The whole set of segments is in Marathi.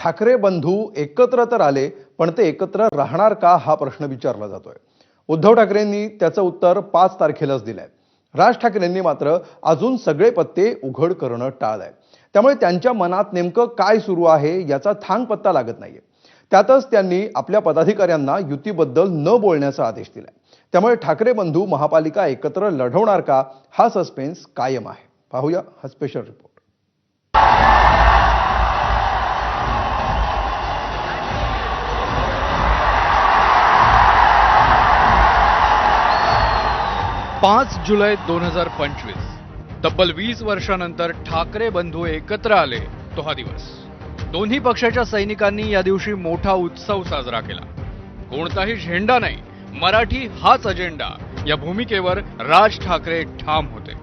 ठाकरे बंधू एकत्र तर आले पण ते एकत्र राहणार का हा प्रश्न विचारला जातोय. उद्धव ठाकरेंनी त्याचं उत्तर पाच तारखेलाच दिलंय. राज ठाकरेंनी मात्र अजून सगळे पत्ते उघड करणं टाळलंय. त्यामुळे त्यांच्या मनात नेमकं काय सुरू आहे याचा थांग पत्ता लागत नाहीये. त्यातच त्यांनी आपल्या पदाधिकाऱ्यांना युतीबद्दल न बोलण्याचा आदेश दिलाय. त्यामुळे ठाकरे बंधू महापालिका एकत्र लढवणार का हा सस्पेन्स कायम आहे. पाहूया हा स्पेशल रिपोर्ट पाच जुलै दोन हजार पंचवीस. तब्बल वीस वर्षानंतर ठाकरे बंधू एकत्र आले तो हा दिवस. दोन्ही पक्षाच्या सैनिकांनी या दिवशी मोठा उत्सव साजरा केला. कोणताही झेंडा नाही मराठी हाच अजेंडा या भूमिकेवर राज ठाकरे ठाम होते.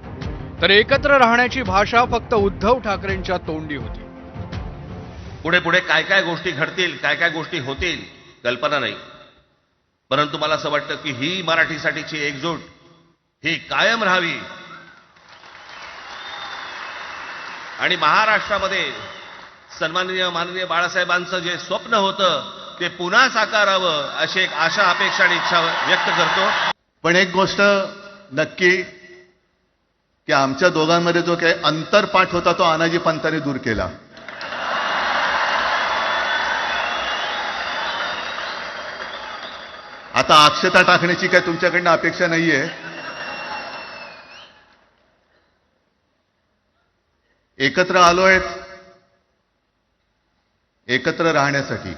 तर एकत्र राहण्याची भाषा फक्त उद्धव ठाकरेंच्या तोंडी होती. पुढे पुढे काय काय गोष्टी घडतील काय काय गोष्टी होतील कल्पना नाही. परंतु मला असं वाटतं की ही मराठीसाठीची एकजूट ही कायम राहावी. आणि महाराष्ट्रामध्ये सन्माननीय माननीय बाळासाहेबांचं जे स्वप्न होतं ते पुन्हा साकारावं अशी एक आशा अपेक्षा आणि इच्छा व्यक्त करतो. पण एक गोष्ट नक्की की आमच्या दोघांमध्ये जो काही अंतरपाठ होता तो आनाजी पंतांनी दूर केला. आता अक्षता टाकण्याची काय तुमच्याकडनं अपेक्षा नाहीये. एकत्र आलोय एकत्र राहण्यासाठी.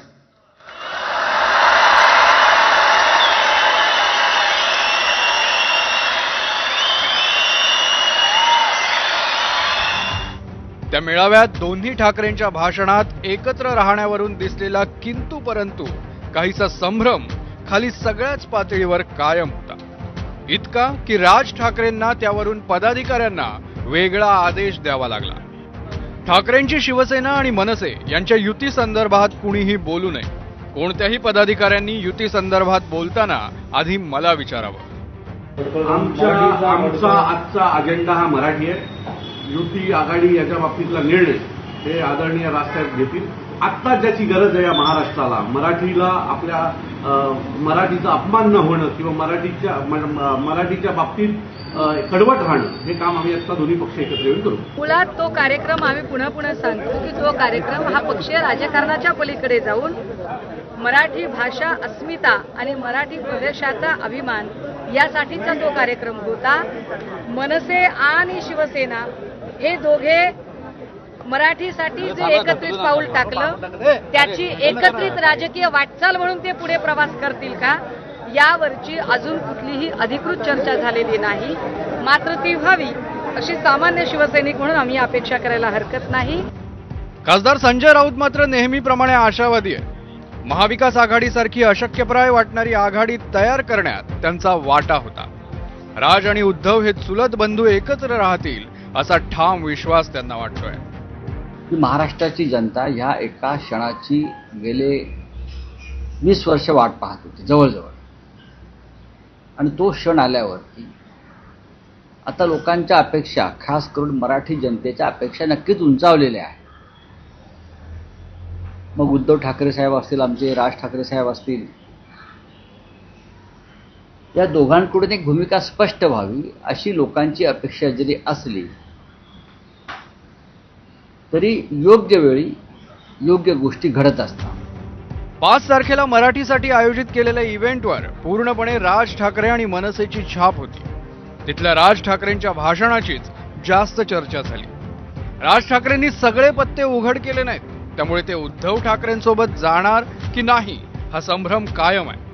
त्या मेळाव्यात दोन्ही ठाकरेंच्या भाषणात एकत्र राहण्यावरून दिसलेला किंतु परंतु काहीसा संभ्रम खाली सगळ्याच पातळीवर कायम होता. इतका की राज ठाकरेंना त्यावरून पदाधिकाऱ्यांना वेगळा आदेश द्यावा लागला. ठाकरेंची शिवसेना आणि मनसे यांच्या युती संदर्भात कुणीही बोलू नये. कोणत्याही पदाधिकाऱ्यांनी युती संदर्भात बोलताना आधी मला विचारावं. आमच्या आमचा आजचा अजेंडा हा मराठी आहे. युती आघाडी याच्या बाबतीतला निर्णय हे आदरणीय राजसाहेब घेतील. आत्ता ज्याची गरज आहे या महाराष्ट्राला मराठीला आपल्या मराठीचा अपमान न होणं किंवा मराठीच्या मराठीच्या बाबतीत कडवट राहणं हे काम आम्ही आता दोन्ही पक्ष एकत्र येऊन करू. मुळात तो कार्यक्रम आम्ही पुन्हा पुन्हा सांगतो की तो कार्यक्रम हा पक्षीय राजकारणाच्या पलीकडे जाऊन मराठी भाषा अस्मिता आणि मराठी प्रदेशाचा अभिमान यासाठीचा तो कार्यक्रम होता. मनसे आणि शिवसेना हे दोघे मराठीसाठी जे एकत्रित पाऊल टाकलं त्याची एकत्रित राजकीय वाटचाल म्हणून ते पुढे प्रवास करतील का? यावरची अजून कुठलीही अधिकृत चर्चा झालेली नाही. मात्र ती व्हावी अशी सामान्य शिवसैनिक म्हणून आम्ही अपेक्षा करायला हरकत नाही. खासदार संजय राऊत मात्र नेहमीप्रमाणे आशावादी आहे. महाविकास आघाडीसारखी अशक्यप्राय वाटणारी आघाडी तयार करण्यात त्यांचा वाटा होता. राज आणि उद्धव हे चुलत बंधू एकत्र राहतील असा ठाम विश्वास त्यांना वाटतोय. की महाराष्ट्राची जनता ह्या एका क्षणाची गेले वीस वर्ष वाट पाहत होती जवळजवळ. आणि तो क्षण आल्यावरती आता लोकांच्या अपेक्षा खास करून मराठी जनतेच्या अपेक्षा नक्कीच उंचावलेल्या आहेत. मग उद्धव ठाकरे साहेब असतील आमचे राज ठाकरे साहेब असतील या दोघांकडून एक भूमिका स्पष्ट व्हावी अशी लोकांची अपेक्षा जरी असली तरी योग्य वेळी योग्य गोष्टी घडत असतात. पाच तारखेला मराठीसाठी आयोजित केलेल्या इव्हेंटवर पूर्णपणे राज ठाकरे आणि मनसेची छाप होती. तिथल्या राज ठाकरेंच्या भाषणाचीच जास्त चर्चा झाली. राज ठाकरेंनी सगळे पत्ते उघड केले नाहीत. त्यामुळे ते उद्धव ठाकरेंसोबत जाणार की नाही हा संभ्रम कायम आहे.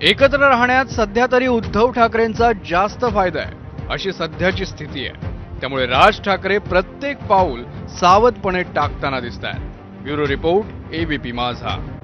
एकत्र राहण्यात सध्या तरी उद्धव ठाकरेंचा जास्त फायदा आहे अशी सध्याची स्थिती आहे. त्यामुळे राज ठाकरे प्रत्येक पाऊल सावधपणे टाकताना दिसत आहेत ब्युरो रिपोर्ट एबीपी माझा.